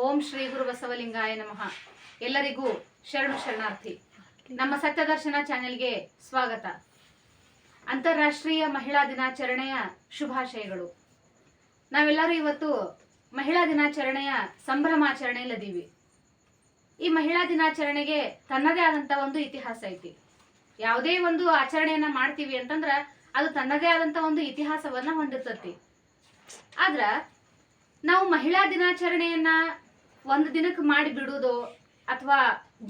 ಓಂ ಶ್ರೀ ಗುರು ಬಸವಲಿಂಗಾಯ ನಮಃ. ಎಲ್ಲರಿಗೂ ಶರಣು ಶರಣಾರ್ಥಿ. ನಮ್ಮ ಸತ್ಯದರ್ಶನ ಚಾನೆಲ್ಗೆ ಸ್ವಾಗತ. ಅಂತಾರಾಷ್ಟ್ರೀಯ ಮಹಿಳಾ ದಿನಾಚರಣೆಯ ಶುಭಾಶಯಗಳು. ನಾವೆಲ್ಲರೂ ಇವತ್ತು ಮಹಿಳಾ ದಿನಾಚರಣೆಯ ಸಂಭ್ರಮಾಚರಣೆಯಲ್ಲದೀವಿ ಈ ಮಹಿಳಾ ದಿನಾಚರಣೆಗೆ ತನ್ನದೇ ಆದಂತ ಒಂದು ಇತಿಹಾಸ ಐತಿ. ಯಾವುದೇ ಒಂದು ಆಚರಣೆಯನ್ನ ಮಾಡ್ತೀವಿ ಅಂತಂದ್ರ ಅದು ತನ್ನದೇ ಆದಂತ ಒಂದು ಇತಿಹಾಸವನ್ನ ಹೊಂದಿರ್ತತಿ. ಆದ್ರ ನಾವು ಮಹಿಳಾ ದಿನಾಚರಣೆಯನ್ನ ಒಂದು ದಿನಕ್ಕೆ ಮಾಡಿ ಬಿಡುವುದು ಅಥವಾ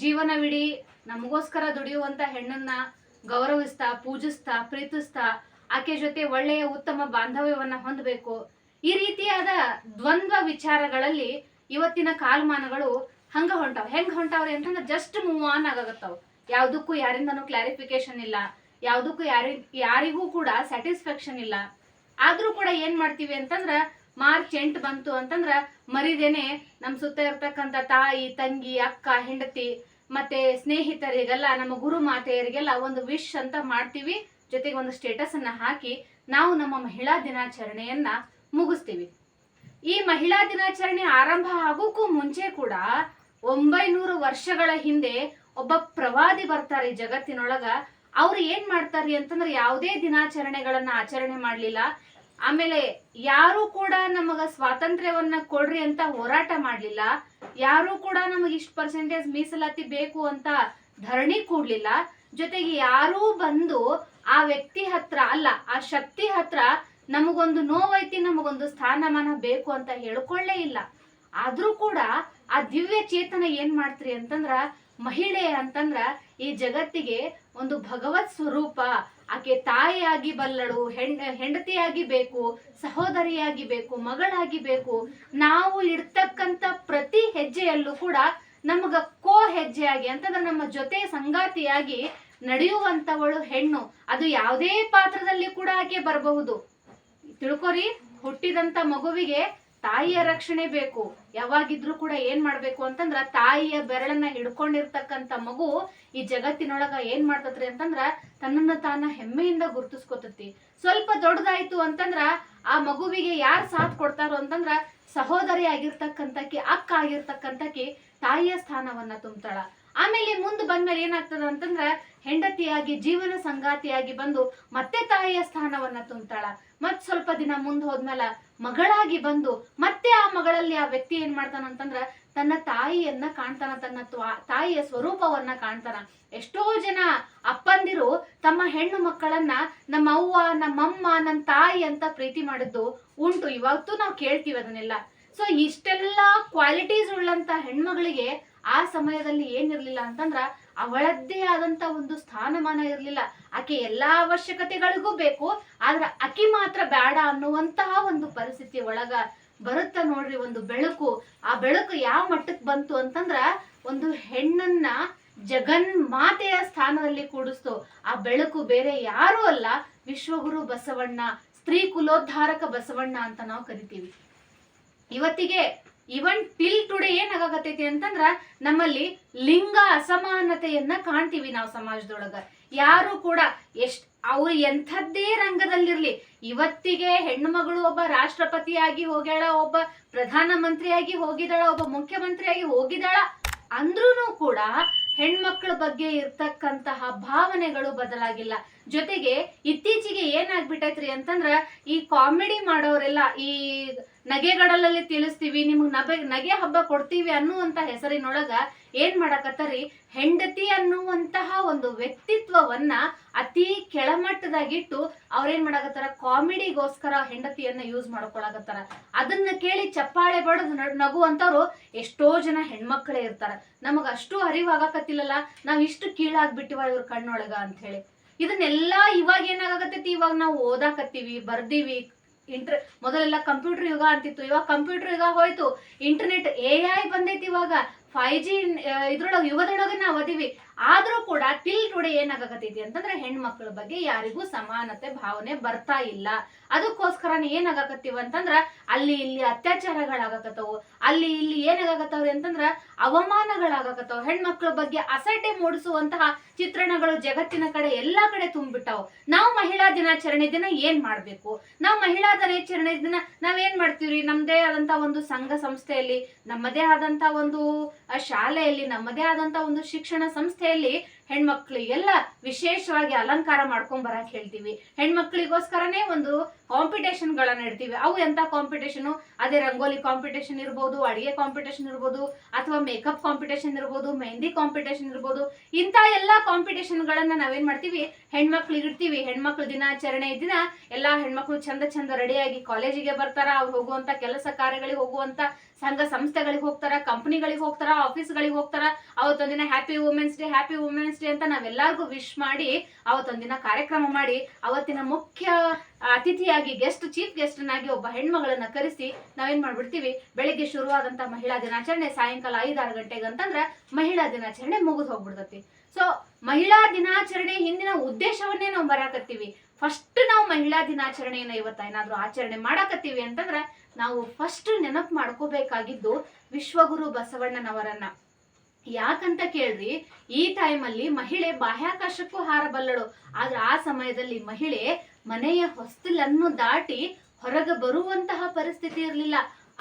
ಜೀವನವಿಡೀ ನಮಗೋಸ್ಕರ ದುಡಿಯುವಂತ ಹೆಣ್ಣನ್ನ ಗೌರವಿಸ್ತಾ, ಪೂಜಿಸ್ತಾ, ಪ್ರೀತಿಸ್ತಾ, ಆಕೆ ಜೊತೆ ಒಳ್ಳೆಯ ಉತ್ತಮ ಬಾಂಧವ್ಯವನ್ನ ಹೊಂದಬೇಕು. ಈ ರೀತಿಯಾದ ದ್ವಂದ್ವ ವಿಚಾರಗಳಲ್ಲಿ ಇವತ್ತಿನ ಕಾಲಮಾನಗಳು ಹಂಗ ಹೊಂಟಾವ. ಹೆಂಗ್ ಹೊಂಟಾವ್ರಿ ಅಂತಂದ್ರೆ ಜಸ್ಟ್ ಮೂವ್ ಆನ್ ಆಗತ್ತಾವ ಯಾವ್ದಕ್ಕೂ ಯಾರಿಂದನೂ ಕ್ಲಾರಿಫಿಕೇಶನ್ ಇಲ್ಲ. ಯಾವ್ದಕ್ಕೂ ಯಾರಿ, ಯಾರಿಗೂ ಕೂಡ ಸ್ಯಾಟಿಸ್ಫ್ಯಾಕ್ಷನ್ ಇಲ್ಲ. ಆದ್ರೂ ಕೂಡ ಏನ್ ಮಾಡ್ತೀವಿ ಅಂತಂದ್ರ ಮಾರ್ಚ್ ಎಂಟು ಬಂತು ಅಂತಂದ್ರ ಮರಿದೇನೆ ನಮ್ಮ ಸುತ್ತ ಇರ್ತಕ್ಕಂಥ ತಾಯಿ, ತಂಗಿ, ಅಕ್ಕ, ಹೆಂಡತಿ ಮತ್ತೆ ಸ್ನೇಹಿತರಿಗೆಲ್ಲ, ನಮ್ಮ ಗುರು ಮಾತೆಯರಿಗೆಲ್ಲ ಒಂದು ವಿಶ್ ಅಂತ ಮಾಡ್ತೀವಿ. ಜೊತೆಗೆ ಒಂದು ಸ್ಟೇಟಸ್ ಅನ್ನ ಹಾಕಿ ನಾವು ನಮ್ಮ ಮಹಿಳಾ ದಿನಾಚರಣೆಯನ್ನ ಮುಗಿಸ್ತೀವಿ. ಈ ಮಹಿಳಾ ದಿನಾಚರಣೆ ಆರಂಭ ಆಗೋಕ್ಕೂ ಮುಂಚೆ ಕೂಡ ಒಂಬೈನೂರು ವರ್ಷಗಳ ಹಿಂದೆ ಒಬ್ಬ ಪ್ರವಾದಿ ಬರ್ತಾರೆ ಜಗತ್ತಿನೊಳಗ. ಅವ್ರು ಏನ್ ಮಾಡ್ತಾರ್ರಿ ಅಂತಂದ್ರೆ ಯಾವುದೇ ದಿನಾಚರಣೆಗಳನ್ನ ಆಚರಣೆ ಮಾಡ್ಲಿಲ್ಲ. ಆಮೇಲೆ ಯಾರು ಕೂಡ ನಮಗ ಸ್ವಾತಂತ್ರ್ಯವನ್ನ ಕೊಡ್ರಿ ಅಂತ ಹೋರಾಟ ಮಾಡ್ಲಿಲ್ಲ. ಯಾರು ಕೂಡ ನಮಗೆ ಇಷ್ಟು ಪರ್ಸೆಂಟೇಜ್ ಮೀಸಲಾತಿ ಬೇಕು ಅಂತ ಧರಣಿ ಕೂಡ್ಲಿಲ್ಲ. ಜೊತೆಗೆ ಯಾರೂ ಬಂದು ಆ ವ್ಯಕ್ತಿ ಹತ್ರ ಅಲ್ಲ, ಆ ಶಕ್ತಿ ಹತ್ರ ನಮಗೊಂದು ನೋವೈತಿ, ನಮಗೊಂದು ಸ್ಥಾನಮಾನ ಬೇಕು ಅಂತ ಹೇಳ್ಕೊಳ್ಳೇ ಇಲ್ಲ. ಆದ್ರೂ ಕೂಡ ಆ ದಿವ್ಯ ಚೇತನ ಏನ್ ಮಾಡ್ತ್ರಿ ಅಂತಂದ್ರ ಮಹಿಳೆ ಅಂತಂದ್ರ ಈ ಜಗತ್ತಿಗೆ ಒಂದು ಭಗವತ್ ಸ್ವರೂಪ. ಆಕೆ ತಾಯಿಯಾಗಿ ಬಲ್ಲಳು ಹೆಂಡ ಹೆಂಡತಿಯಾಗಿ ಬೇಕು, ಸಹೋದರಿಯಾಗಿ ಬೇಕು, ಮಗಳಾಗಿ ಬೇಕು. ನಾವು ಇಡ್ತಕ್ಕಂತ ಪ್ರತಿ ಹೆಜ್ಜೆಯಲ್ಲೂ ಕೂಡ ನಮಗ ಕೋ ಹೆಜ್ಜೆಯಾಗಿ ಅಂತಂದ್ರೆ ನಮ್ಮ ಜೊತೆ ಸಂಗಾತಿಯಾಗಿ ನಡೆಯುವಂತವಳು ಹೆಣ್ಣು. ಅದು ಯಾವುದೇ ಪಾತ್ರದಲ್ಲಿ ಕೂಡ ಆಕೆ ಬರಬಹುದು. ತಿಳ್ಕೊರಿ ಹುಟ್ಟಿದಂತ ಮಗುವಿಗೆ ತಾಯಿಯ ರಕ್ಷಣೆ ಬೇಕು. ಯಾವಾಗಿದ್ರೂ ಕೂಡ ಏನ್ ಮಾಡ್ಬೇಕು ಅಂತಂದ್ರ ತಾಯಿಯ ಬೆರಳನ್ನ ಹಿಡ್ಕೊಂಡಿರ್ತಕ್ಕಂಥ ಮಗು ಈ ಜಗತ್ತಿನೊಳಗ ಏನ್ ಮಾಡ್ತತ್ರಿ ಅಂತಂದ್ರ ತನ್ನನ್ನ ತಾನ ಹೆಮ್ಮೆಯಿಂದ ಗುರ್ತಿಸ್ಕೊತತಿ. ಸ್ವಲ್ಪ ದೊಡ್ಡದಾಯ್ತು ಅಂತಂದ್ರ ಆ ಮಗುವಿಗೆ ಯಾರ್ ಸಾಥ್ ಕೊಡ್ತಾರೋ ಅಂತಂದ್ರ ಸಹೋದರಿ ಆಗಿರ್ತಕ್ಕಂಥಕ್ಕೆ ಅಕ್ಕ ಆಗಿರ್ತಕ್ಕಂಥಕ್ಕೆ ತಾಯಿಯ ಸ್ಥಾನವನ್ನ ತುಂಬ್ತಾಳ. ಆಮೇಲೆ ಮುಂದೆ ಬಂದ್ಮೇಲೆ ಏನಾಗ್ತದ ಅಂತಂದ್ರ ಹೆಂಡತಿಯಾಗಿ, ಜೀವನ ಸಂಗಾತಿಯಾಗಿ ಬಂದು ಮತ್ತೆ ತಾಯಿಯ ಸ್ಥಾನವನ್ನ ತುಂಬತಾಳ. ಮತ್ ಸ್ವಲ್ಪ ದಿನ ಮುಂದೆ ಹೋದ್ಮೇಲೆ ಮಗಳಾಗಿ ಬಂದು ಮತ್ತೆ ಆ ಮಗಳಲ್ಲಿ ಆ ವ್ಯಕ್ತಿ ಏನ್ ಮಾಡ್ತಾನ ಅಂತಂದ್ರ ತನ್ನ ತಾಯಿಯನ್ನ ಕಾಣ್ತಾನ, ತನ್ನ ತಾಯಿಯ ಸ್ವರೂಪವನ್ನ ಕಾಣ್ತಾನ. ಎಷ್ಟೋ ಜನ ಅಪ್ಪಂದಿರು ತಮ್ಮ ಹೆಣ್ಣು ಮಕ್ಕಳನ್ನ ನಮ್ಮ ಅವ್ವ ನಮ್ಮಮ್ಮ ನನ್ನ ತಾಯಿ ಅಂತ ಪ್ರೀತಿ ಮಾಡಿದ್ದು ಉಂಟು. ಇವತ್ತು ನಾವು ಕೇಳ್ತೀವಿ ಅದನ್ನೆಲ್ಲ. ಸೊ ಇಷ್ಟೆಲ್ಲ ಕ್ವಾಲಿಟೀಸ್ ಉಳ್ಳಂತ ಹೆಣ್ಮಗಳಿಗೆ ಆ ಸಮಯದಲ್ಲಿ ಏನಿರ್ಲಿಲ್ಲ ಅಂತಂದ್ರ ಅವಳದ್ದೇ ಆದಂತ ಒಂದು ಸ್ಥಾನಮಾನ ಇರಲಿಲ್ಲ. ಆಕೆ ಎಲ್ಲಾ ಅವಶ್ಯಕತೆಗಳಿಗೂ ಬೇಕು, ಆದ್ರ ಅಕಿ ಮಾತ್ರ ಬೇಡ ಅನ್ನುವಂತಹ ಒಂದು ಪರಿಸ್ಥಿತಿ ಒಳಗ ಬರುತ್ತ ನೋಡ್ರಿ ಒಂದು ಬೆಳಕು. ಆ ಬೆಳಕು ಯಾವ ಮಟ್ಟಕ್ಕೆ ಬಂತು ಅಂತಂದ್ರ ಒಂದು ಹೆಣ್ಣನ್ನ ಜಗನ್ ಮಾತೆಯ ಸ್ಥಾನದಲ್ಲಿ ಕೂಡಿಸ್ತು. ಆ ಬೆಳಕು ಬೇರೆ ಯಾರೂ ಅಲ್ಲ, ವಿಶ್ವಗುರು ಬಸವಣ್ಣ, ಸ್ತ್ರೀ ಕುಲೋದ್ಧಾರಕ ಬಸವಣ್ಣ ಅಂತ ನಾವು ಕರಿತೀವಿ. ಇವತ್ತಿಗೆ ಇವನ್ ಟಿಲ್ ಟುಡೇ ಏನಾಗತೈತಿ ಅಂತಂದ್ರ ನಮ್ಮಲ್ಲಿ ಲಿಂಗ ಅಸಮಾನತೆಯನ್ನ ಕಾಣ್ತೀವಿ ನಾವು ಸಮಾಜದೊಳಗ. ಯಾರು ಕೂಡ ಎಷ್ಟ್, ಅವ್ರು ಎಂಥದ್ದೇ ರಂಗದಲ್ಲಿರ್ಲಿ, ಇವತ್ತಿಗೆ ಹೆಣ್ಣು ಮಗಳು ಒಬ್ಬ ರಾಷ್ಟ್ರಪತಿಯಾಗಿ ಹೋಗ್ಯಾಳ, ಒಬ್ಬ ಪ್ರಧಾನ ಮಂತ್ರಿಯಾಗಿ ಹೋಗಿದಾಳ ಒಬ್ಬ ಮುಖ್ಯಮಂತ್ರಿಯಾಗಿ ಹೋಗಿದಾಳ ಅಂದ್ರೂ ಕೂಡ ಹೆಣ್ಮಕ್ಳ ಬಗ್ಗೆ ಇರ್ತಕ್ಕಂತಹ ಭಾವನೆಗಳು ಬದಲಾಗಿಲ್ಲ. ಜೊತೆಗೆ ಇತ್ತೀಚೆಗೆ ಏನಾಗ್ಬಿಟ್ಟೈತ್ರಿ ಅಂತಂದ್ರ ಈ ಕಾಮಿಡಿ ಮಾಡೋರೆಲ್ಲ, ಈ ನಗೆಗಡಲಲ್ಲಿ ತಿಳಿಸ್ತೀವಿ, ನಿಮ್ಗೆ ನಬೆ, ನಗೆ ಹಬ್ಬ ಕೊಡ್ತೀವಿ ಅನ್ನುವಂತ ಹೆಸರಿನೊಳಗ ಏನ್ ಮಾಡಕತ್ತರಿ? ಹೆಂಡತಿ ಅನ್ನುವಂತಹ ಒಂದು ವ್ಯಕ್ತಿತ್ವವನ್ನ ಅತಿ ಕೆಳಮಟ್ಟದಾಗಿಟ್ಟು ಅವ್ರೇನ್ ಮಾಡಕತ್ತಾರ? ಕಾಮಿಡಿಗೋಸ್ಕರ ಹೆಂಡತಿಯನ್ನ ಯೂಸ್ ಮಾಡ್ಕೊಳಕತ್ತಾರ. ಅದನ್ನ ಕೇಳಿ ಚಪ್ಪಾಳೆ ಬಡದು ನಗುವಂತವ್ರು ಎಷ್ಟೋ ಜನ ಹೆಣ್ಮಕ್ಳೇ ಇರ್ತಾರ. ನಮಗ ಅಷ್ಟು ಅರಿವಾಗಕತ್ತಿಲ್ಲಲ್ಲ? ನಾವ್ ಇಷ್ಟು ಕೀಳಾಗ್ಬಿಟ್ಟಿವ ಇವ್ರ ಕಣ್ಣೊಳಗ ಅಂತ ಹೇಳಿ ಇದನ್ನೆಲ್ಲ ಇವಾಗ ಏನಾಗತ್ತೈತಿ ಇವಾಗ ನಾವು ಓದಾಕತ್ತೀವಿ, ಬರ್ದೀವಿ ಇಂಟರ್ ಮೊದಲೆಲ್ಲ ಕಂಪ್ಯೂಟರ್ ಯುಗ ಅಂತಿತ್ತು, ಇವಾಗ ಕಂಪ್ಯೂಟರ್ ಯುಗ ಹೋಯ್ತು. ಇಂಟರ್ನೆಟ್ ಎ ಐ ಬಂದೈತಿ ಇವಾಗ. ಫೈವ್ ಜಿ ಇದ್ರೊಳಗೆ, ಯುಗದೊಳಗೆ ನಾವು ಅದೀವಿ. ಆದ್ರೂ ಕೂಡ ತಿಲ್ ಟುಡೇ ಏನಾಗಕತ್ತೈತಿ ಅಂತಂದ್ರೆ ಹೆಣ್ಮಕ್ಳ ಬಗ್ಗೆ ಯಾರಿಗೂ ಸಮಾನತೆ ಭಾವನೆ ಬರ್ತಾ ಇಲ್ಲ. ಅದಕ್ಕೋಸ್ಕರನೇ ಏನಾಗಕತ್ತೀವ ಅಂತಂದ್ರ ಅಲ್ಲಿ ಇಲ್ಲಿ ಅತ್ಯಾಚಾರಗಳಾಗಕತ್ತವು, ಅಲ್ಲಿ ಇಲ್ಲಿ ಏನಾಗಕತ್ತವ್ರಿ ಅಂತಂದ್ರ ಅವಮಾನಗಳಾಗಕತ್ತವು, ಹೆಣ್ಮಕ್ಳ ಬಗ್ಗೆ ಅಸಡ್ಡೆ ಮೂಡಿಸುವಂತಹ ಚಿತ್ರಣಗಳು ಜಗತ್ತಿನ ಕಡೆ ಎಲ್ಲಾ ಕಡೆ ತುಂಬಿಟ್ಟವು ನಾವು ಮಹಿಳಾ ದಿನಾಚರಣೆ ದಿನ ಏನ್ ಮಾಡ್ಬೇಕು? ನಾವು ಮಹಿಳಾ ದಿನಾಚರಣೆ ದಿನ ನಾವೇನ್ ಮಾಡ್ತೀವ್ರಿ? ನಮ್ದೇ ಆದಂತ ಒಂದು ಸಂಘ ಸಂಸ್ಥೆಯಲ್ಲಿ, ನಮ್ಮದೇ ಆದಂತ ಒಂದು ಶಾಲೆಯಲ್ಲಿ, ನಮ್ಮದೇ ಆದಂತ ಒಂದು ಶಿಕ್ಷಣ ಹೇಳಿ ಸಂಸ್ಥೆಯಲ್ಲಿ ಎಲ್ಲ ವಿಶೇಷವಾಗಿ ಅಲಂಕಾರ ಮಾಡ್ಕೊಂಡ್ ಬರಕ್ ಹೇಳ್ತೀವಿ. ಹೆಣ್ಮಕ್ಳಿಗೋಸ್ಕರನೇ ಒಂದು ಕಾಂಪಿಟೇಷನ್ ಗಳನ್ನ ಇಡ್ತೀವಿ ಅವು ಎಂತ ಕಾಂಪಿಟೇಷನ್ ಅದೇ ರಂಗೋಲಿ ಕಾಂಪಿಟೇಷನ್ ಇರ್ಬೋದು, ಅಡಿಗೆ ಕಾಂಪಿಟೇಷನ್ ಇರ್ಬೋದು, ಅಥವಾ ಮೇಕಪ್ ಕಾಂಪಿಟೇಷನ್ ಇರ್ಬೋದು ಮೆಹಂದಿ ಕಾಂಪಿಟೇಷನ್ ಇರ್ಬೋದು. ಇಂಥ ಎಲ್ಲಾ ಕಾಂಪಿಟೇಷನ್ ಗಳನ್ನ ನಾವೇನ್ ಮಾಡ್ತೀವಿ? ಹೆಣ್ಮಕ್ಳಿಗೆ ಇಡ್ತೀವಿ. ಹೆಣ್ಮಕ್ಳ ದಿನಾಚರಣೆ ದಿನ ಎಲ್ಲಾ ಹೆಣ್ಮಕ್ಳು ಚಂದ ಚಂದ ರೆಡಿಯಾಗಿ ಕಾಲೇಜಿಗೆ ಬರ್ತಾರ. ಅವ್ರು ಹೋಗುವಂತ ಕೆಲಸ ಕಾರ್ಯಗಳಿಗೆ ಹೋಗುವಂತ ಸಂಘ ಸಂಸ್ಥೆಗಳಿಗೆ ಹೋಗ್ತಾರ ಕಂಪನಿಗಳಿಗೆ ಹೋಗ್ತಾರ ಆಫೀಸ್ಗಳಿಗೆ ಹೋಗ್ತಾರ. ಅವತ್ತೊಂದಿನ happy women's day happy women's ಅಂತ ನಾವೆಲ್ಲರಿಗೂ ವಿಶ್ ಮಾಡಿ ಅವತ್ತೊಂದಿನ ಕಾರ್ಯಕ್ರಮ ಮಾಡಿ ಅವತ್ತಿನ ಮುಖ್ಯ ಅತಿಥಿಯಾಗಿ ಗೆಸ್ಟ್ ಚೀಫ್ ಗೆಸ್ಟ್ ನಾಗಿ ಒಬ್ಬ ಹೆಣ್ಮಗಳನ್ನ ಕರೆಸಿ ನಾವೇನ್ ಮಾಡ್ಬಿಡ್ತೀವಿ? ಬೆಳಿಗ್ಗೆ ಶುರುವಾದಂತ ಮಹಿಳಾ ದಿನಾಚರಣೆ ಸಾಯಂಕಾಲ ಐದಾರು ಗಂಟೆಗೆ ಅಂತಂದ್ರ ಮಹಿಳಾ ದಿನಾಚರಣೆ ಮುಗಿದು ಹೋಗ್ಬಿಡ್ತತಿ. ಸೊ ಮಹಿಳಾ ದಿನಾಚರಣೆ ಹಿಂದಿನ ಉದ್ದೇಶವನ್ನೇ ನಾವು ಬರಾಕತ್ತೀವಿ ಫಸ್ಟ್ ನಾವು ಮಹಿಳಾ ದಿನಾಚರಣೆಯನ್ನ ಇವತ್ತ ಏನಾದ್ರೂ ಆಚರಣೆ ಮಾಡಾಕತ್ತೀವಿ ಅಂತಂದ್ರ ನಾವು ಫಸ್ಟ್ ನೆನಪು ಮಾಡ್ಕೋಬೇಕಾಗಿದ್ದು ವಿಶ್ವಗುರು ಬಸವಣ್ಣನವರನ್ನ. ಯಾಕಂತ ಕೇಳ್ರಿ, ಈ ಟೈಮಲ್ಲಿ ಮಹಿಳೆ ಬಾಹ್ಯಾಕಾಶಕ್ಕೂ ಹಾರಬಲ್ಲಳು ಆದ್ರೆ ಆ ಸಮಯದಲ್ಲಿ ಮಹಿಳೆ ಮನೆಯ ಹೊಸ್ತಿಲನ್ನು ದಾಟಿ ಹೊರಗೆ ಬರುವಂತಹ ಪರಿಸ್ಥಿತಿ ಇರಲಿಲ್ಲ.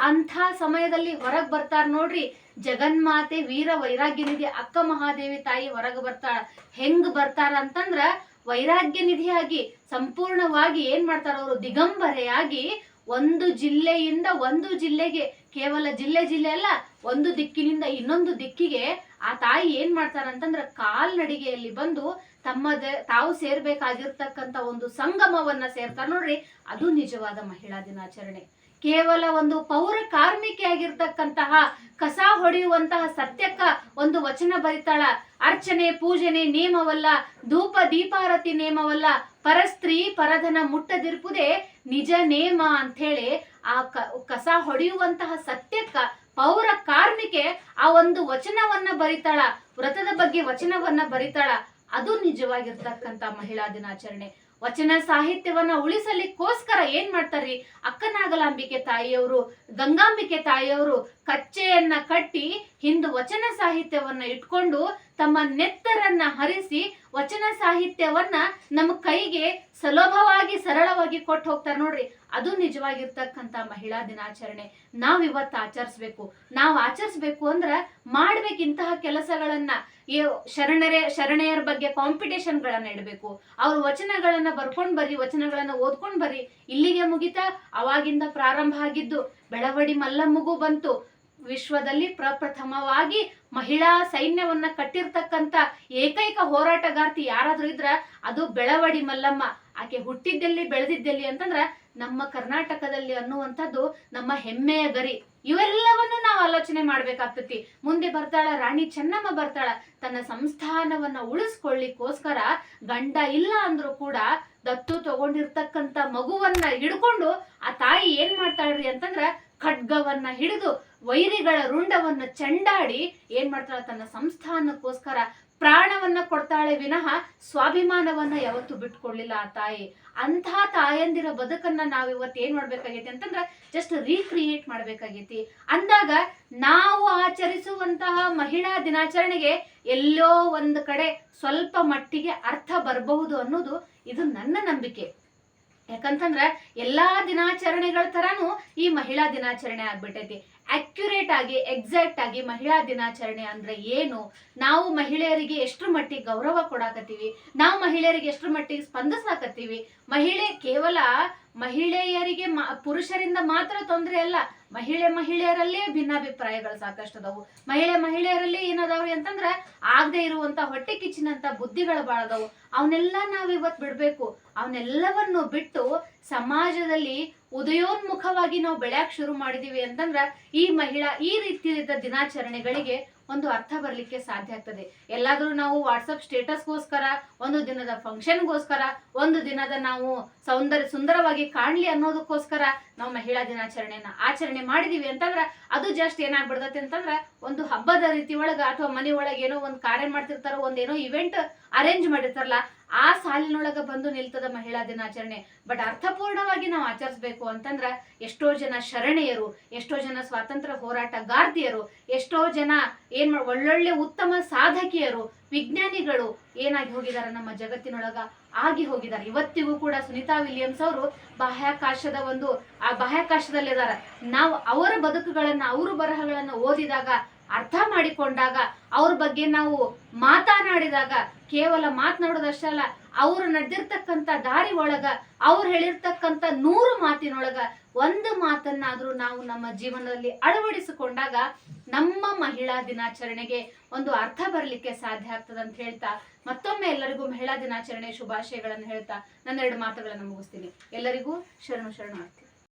ಅಂಥ ಸಮಯದಲ್ಲಿ ಹೊರಗೆ ಬರ್ತಾರ ನೋಡ್ರಿ. ಜಗನ್ಮಾತೆ, ವೀರ ವೈರಾಗ್ಯ ನಿಧಿ, ಅಕ್ಕ ಮಹಾದೇವಿ ತಾಯಿ ಹೊರಗೆ ಬರ್ತಾಳ. ಹೆಂಗ್ ಬರ್ತಾರ ಅಂತಂದ್ರ ವೈರಾಗ್ಯ ನಿಧಿಯಾಗಿ ಸಂಪೂರ್ಣವಾಗಿ ಏನ್ ಮಾಡ್ತಾರ ಅವರು? ದಿಗಂಬರೆಯಾಗಿ ಒಂದು ಜಿಲ್ಲೆಯಿಂದ ಒಂದು ಜಿಲ್ಲೆಗೆ, ಕೇವಲ ಜಿಲ್ಲೆ ಜಿಲ್ಲೆ ಅಲ್ಲ, ಒಂದು ದಿಕ್ಕಿನಿಂದ ಇನ್ನೊಂದು ದಿಕ್ಕಿಗೆ ಆ ತಾಯಿ ಏನ್ ಮಾಡ್ತಾರಂತಂದ್ರ ಕಾಲ್ನಡಿಗೆಯಲ್ಲಿ ಬಂದು ತಮ್ಮ ತಾವು ಸೇರ್ಬೇಕಾಗಿರ್ತಕ್ಕಂತ ಒಂದು ಸಂಗಮವನ್ನ ಸೇರ್ತಾರ. ನೋಡ್ರಿ, ಅದು ನಿಜವಾದ ಮಹಿಳಾ ದಿನಾಚರಣೆ. ಕೇವಲ ಒಂದು ಪೌರ ಕಾರ್ಮಿಕೆಯಾಗಿರ್ತಕ್ಕಂತಹ ಕಸ ಹೊಡೆಯುವಂತಹ ಸತ್ಯಕ್ಕ ಒಂದು ವಚನ ಬರಿತಾಳ. ಅರ್ಚನೆ, ಪೂಜನೆ ನೇಮವಲ್ಲ, ಧೂಪ, ದೀಪಾರತಿ ನೇಮವಲ್ಲ, ಪರಸ್ತ್ರೀ ಪರಧನ ಮುಟ್ಟದಿರ್ಪುದೇ ನಿಜ ನೇಮ ಅಂಥೇಳಿ ಆ ಕಸ ಹೊಡೆಯುವಂತಹ ಸತ್ಯಕ್ಕ ಪೌರ ಕಾರ್ಮಿಕೆ ಆ ಒಂದು ವಚನವನ್ನ ಬರಿತಾಳ. ವ್ರತದ ಬಗ್ಗೆ ವಚನವನ್ನ ಬರಿತಾಳ. ಅದು ನಿಜವಾಗಿರ್ತಕ್ಕಂತ ಮಹಿಳಾ ದಿನಾಚರಣೆ. ವಚನ ಸಾಹಿತ್ಯವನ್ನ ಉಳಿಸಲಿಕ್ಕೋಸ್ಕರ ಏನ್ ಮಾಡ್ತಾರ್ರಿ? ಅಕ್ಕನಾಗಲಾಂಬಿಕೆ ತಾಯಿಯವರು ಗಂಗಾಂಬಿಕೆ ತಾಯಿಯವರು ಕಚ್ಚೆಯನ್ನ ಕಟ್ಟಿ ಹಿಂದೂ ವಚನ ಸಾಹಿತ್ಯವನ್ನ ಇಟ್ಕೊಂಡು ತಮ್ಮ ನೆತ್ತರನ್ನ ಹರಿಸಿ ವಚನ ಸಾಹಿತ್ಯವನ್ನ ನಮ್ಮ ಕೈಗೆ ಸುಲಭವಾಗಿ ಸರಳವಾಗಿ ಕೊಟ್ಟು ಹೋಗ್ತಾರೆ ನೋಡ್ರಿ. ಅದು ನಿಜವಾಗಿರ್ತಕ್ಕಂತ ಮಹಿಳಾ ದಿನಾಚರಣೆ. ನಾವ್ ಇವತ್ತು ಆಚರಿಸ್ಬೇಕು. ನಾವ್ ಆಚರಿಸ್ಬೇಕು ಅಂದ್ರ ಮಾಡ್ಬೇಕು ಇಂತಹ ಕೆಲಸಗಳನ್ನ. ಈ ಶರಣರೇ, ಶರಣೆಯರ ಬಗ್ಗೆ ಕಾಂಪಿಟೇಷನ್ ಗಳನ್ನ ಇಡಬೇಕು. ಅವ್ರ ವಚನಗಳನ್ನ ಬರ್ಕೊಂಡ್ ಬರ್ರಿ, ವಚನಗಳನ್ನ ಓದ್ಕೊಂಡ್ ಬರ್ರಿ. ಇಲ್ಲಿಗೆ ಮುಗಿತಾ, ಅವಾಗಿಂದ ಪ್ರಾರಂಭ ಆಗಿದ್ದು, ಬೆಳವಡಿ ಮಲ್ಲಮ್ಮಗೂ ಬಂತು. ವಿಶ್ವದಲ್ಲಿ ಪ್ರಪ್ರಥಮವಾಗಿ ಮಹಿಳಾ ಸೈನ್ಯವನ್ನ ಕಟ್ಟಿರ್ತಕ್ಕಂತ ಏಕೈಕ ಹೋರಾಟಗಾರ್ತಿ ಯಾರಾದ್ರೂ ಇದ್ರ ಅದು ಬೆಳವಡಿ ಮಲ್ಲಮ್ಮ. ಆಕೆ ಹುಟ್ಟಿದ್ದೆಲ್ಲಿ ಬೆಳೆದಿದ್ದೆಲ್ಲಿ ಅಂತಂದ್ರ ನಮ್ಮ ಕರ್ನಾಟಕದಲ್ಲಿ ಅನ್ನುವಂಥದ್ದು ನಮ್ಮ ಹೆಮ್ಮೆಯ ಗರಿ. ಇವೆಲ್ಲವನ್ನು ನಾವು ಆಲೋಚನೆ ಮಾಡ್ಬೇಕಾಗ್ತತಿ. ಮುಂದೆ ಬರ್ತಾಳ, ರಾಣಿ ಚೆನ್ನಮ್ಮ ಬರ್ತಾಳ. ತನ್ನ ಸಂಸ್ಥಾನವನ್ನ ಉಳಿಸ್ಕೊಳ್ಳಿಕ್ಕೋಸ್ಕರ ಗಂಡ ಇಲ್ಲ ಅಂದ್ರೂ ಕೂಡ ದತ್ತು ತಗೊಂಡಿರ್ತಕ್ಕಂತ ಮಗುವನ್ನ ಹಿಡ್ಕೊಂಡು ಆ ತಾಯಿ ಏನ್ ಮಾಡ್ತಾಳ್ರಿ ಅಂತಂದ್ರ ಖಡ್ಗವನ್ನ ಹಿಡಿದು ವೈರಿಗಳ ರುಂಡವನ್ನ ಚಂಡಾಡಿ ಏನ್ ಮಾಡ್ತಾಳೆ? ತನ್ನ ಸಂಸ್ಥಾನಕ್ಕೋಸ್ಕರ ಪ್ರಾಣವನ್ನ ಕೊಡ್ತಾಳೆ ವಿನಃ ಸ್ವಾಭಿಮಾನವನ್ನ ಯಾವತ್ತು ಬಿಟ್ಕೊಳ್ಳಿಲ್ಲ ಆ ತಾಯಿ. ಅಂಥ ತಾಯಂದಿರ ಬದುಕನ್ನ ನಾವು ಇವತ್ತು ಏನ್ ಮಾಡ್ಬೇಕಾಗೈತಿ ಅಂತಂದ್ರ ಜಸ್ಟ್ ರೀಕ್ರಿಯೇಟ್ ಮಾಡ್ಬೇಕಾಗೈತಿ. ಅಂದಾಗ ನಾವು ಆಚರಿಸುವಂತಹ ಮಹಿಳಾ ದಿನಾಚರಣೆಗೆ ಎಲ್ಲೋ ಒಂದು ಕಡೆ ಸ್ವಲ್ಪ ಮಟ್ಟಿಗೆ ಅರ್ಥ ಬರಬಹುದು ಅನ್ನೋದು ಇದು ನನ್ನ ನಂಬಿಕೆ. ಯಾಕಂತಂದ್ರ ಎಲ್ಲಾ ದಿನಾಚರಣೆಗಳ ತರಾನು ಈ ಮಹಿಳಾ ದಿನಾಚರಣೆ ಆಗ್ಬಿಟ್ಟೈತಿ. ಅಕ್ಯುರೇಟ್ ಆಗಿ ಎಕ್ಸಾಕ್ಟ್ ಆಗಿ ಮಹಿಳಾ ದಿನಾಚರಣೆ ಅಂದ್ರೆ ಏನು? ನಾವು ಮಹಿಳೆಯರಿಗೆ ಎಷ್ಟ್ರ ಮಟ್ಟಿಗೆ ಗೌರವ ಕೊಡಾಕತ್ತೀವಿ? ನಾವು ಮಹಿಳೆಯರಿಗೆ ಎಷ್ಟ್ರ ಮಟ್ಟಿಗೆ ಸ್ಪಂದಿಸಾಕತ್ತೀವಿ? ಮಹಿಳೆ ಕೇವಲ ಮಹಿಳೆಯರಿಗೆ ಪುರುಷರಿಂದ ಮಾತ್ರ ತೊಂದರೆ ಅಲ್ಲ. ಮಹಿಳೆ ಮಹಿಳೆಯರಲ್ಲೇ ಭಿನ್ನಾಭಿಪ್ರಾಯಗಳು ಸಾಕಷ್ಟು ಅದಾವು. ಮಹಿಳೆ ಮಹಿಳೆಯರಲ್ಲಿ ಏನದಾವ್ರಿ ಅಂತಂದ್ರ ಆಗದೆ ಇರುವಂತ ಹೊಟ್ಟೆ ಕಿಚ್ಚಿನಂತ ಬುದ್ಧಿಗಳು ಬಾಳದವು ಅವನ್ನೆಲ್ಲ ನಾವ್ ಇವತ್ ಬಿಡ್ಬೇಕು. ಅವನ್ನೆಲ್ಲವನ್ನು ಬಿಟ್ಟು ಸಮಾಜದಲ್ಲಿ ಉದಯೋನ್ಮುಖವಾಗಿ ನಾವು ಬೆಳೆಯಕ್ ಶುರು ಮಾಡಿದೀವಿ ಅಂತಂದ್ರ ಈ ಮಹಿಳಾ ಈ ರೀತಿಯಾದ ದಿನಾಚರಣೆಗಳಿಗೆ ಒಂದು ಅರ್ಥ ಬರಲಿಕ್ಕೆ ಸಾಧ್ಯ ಆಗ್ತದೆ. ಎಲ್ಲಾದರೂ ನಾವು ವಾಟ್ಸಪ್ ಸ್ಟೇಟಸ್ಗೋಸ್ಕರ ಒಂದು ದಿನದ ಫಂಕ್ಷನ್ಗೋಸ್ಕರ ಒಂದು ದಿನದ ನಾವು ಸೌಂದರ್ಯ, ಸುಂದರವಾಗಿ ಕಾಣ್ಲಿ ಅನ್ನೋದಕ್ಕೋಸ್ಕರ ನಾವು ಮಹಿಳಾ ದಿನಾಚರಣೆಯನ್ನ ಆಚರಣೆ ಮಾಡಿದೀವಿ ಅಂತಂದ್ರೆ ಅದು ಜಸ್ಟ್ ಏನಾಗ್ಬಿಡ್ತೈತೆ ಅಂತಂದ್ರೆ ಒಂದು ಹಬ್ಬದ ರೀತಿ ಒಳಗ ಅಥವಾ ಮನೆ ಒಳಗೆ ಏನೋ ಒಂದು ಕಾರ್ಯ ಮಾಡ್ತಿರ್ತಾರೋ, ಒಂದೇನೋ ಇವೆಂಟ್ ಅರೇಂಜ್ ಮಾಡಿರ್ತಾರಲ್ಲ ಆ ಸಾಲಿನೊಳಗ ಬಂದು ನಿಲ್ತದ ಮಹಿಳಾ ದಿನಾಚರಣೆ. ಬಟ್ ಅರ್ಥಪೂರ್ಣವಾಗಿ ನಾವು ಆಚರಿಸ್ಬೇಕು ಅಂತಂದ್ರ ಎಷ್ಟೋ ಜನ ಶರಣೆಯರು, ಎಷ್ಟೋ ಜನ ಸ್ವಾತಂತ್ರ್ಯ ಹೋರಾಟಗಾರ್ತಿಯರು, ಎಷ್ಟೋ ಜನ ಏನ್ ಒಳ್ಳೊಳ್ಳೆ ಉತ್ತಮ ಸಾಧಕಿಯರು, ವಿಜ್ಞಾನಿಗಳು ಏನಾಗಿ ಹೋಗಿದ್ದಾರೆ ನಮ್ಮ ಜಗತ್ತಿನೊಳಗ ಆಗಿ ಹೋಗಿದ್ದಾರೆ ಇವತ್ತಿಗೂ ಕೂಡ ಸುನಿತಾ ವಿಲಿಯಮ್ಸ್ ಅವರು ಬಾಹ್ಯಾಕಾಶದ ಒಂದು, ಆ ಬಾಹ್ಯಾಕಾಶದಲ್ಲಿದ್ದಾರೆ ನಾವು ಅವರ ಬದುಕುಗಳನ್ನ, ಅವರು ಬರಹಗಳನ್ನ ಓದಿದಾಗ ಅರ್ಥ ಮಾಡಿಕೊಂಡಾಗ ಅವ್ರ ಬಗ್ಗೆ ನಾವು ಮಾತನಾಡಿದಾಗ, ಕೇವಲ ಮಾತನಾಡೋದಷ್ಟೇ ಅಲ್ಲ, ಅವರು ನಡೆದಿರ್ತಕ್ಕಂಥ ದಾರಿ ಒಳಗ, ಅವ್ರು ಹೇಳಿರ್ತಕ್ಕಂಥ ನೂರು ಮಾತಿನೊಳಗ ಒಂದು ಮಾತನ್ನಾದ್ರೂ ನಾವು ನಮ್ಮ ಜೀವನದಲ್ಲಿ ಅಳವಡಿಸಿಕೊಂಡಾಗ ನಮ್ಮ ಮಹಿಳಾ ದಿನಾಚರಣೆಗೆ ಒಂದು ಅರ್ಥ ಬರಲಿಕ್ಕೆ ಸಾಧ್ಯ ಆಗ್ತದೆ ಅಂತ ಹೇಳ್ತಾ, ಮತ್ತೊಮ್ಮೆ ಎಲ್ಲರಿಗೂ ಮಹಿಳಾ ದಿನಾಚರಣೆ ಶುಭಾಶಯಗಳನ್ನು ಹೇಳ್ತಾ ನನ್ನ ಎರಡು ಮಾತುಗಳನ್ನು ಮುಗಿಸ್ತೀನಿ. ಎಲ್ಲರಿಗೂ ಶರಣು ಶರಣಾರ್ಥಿ.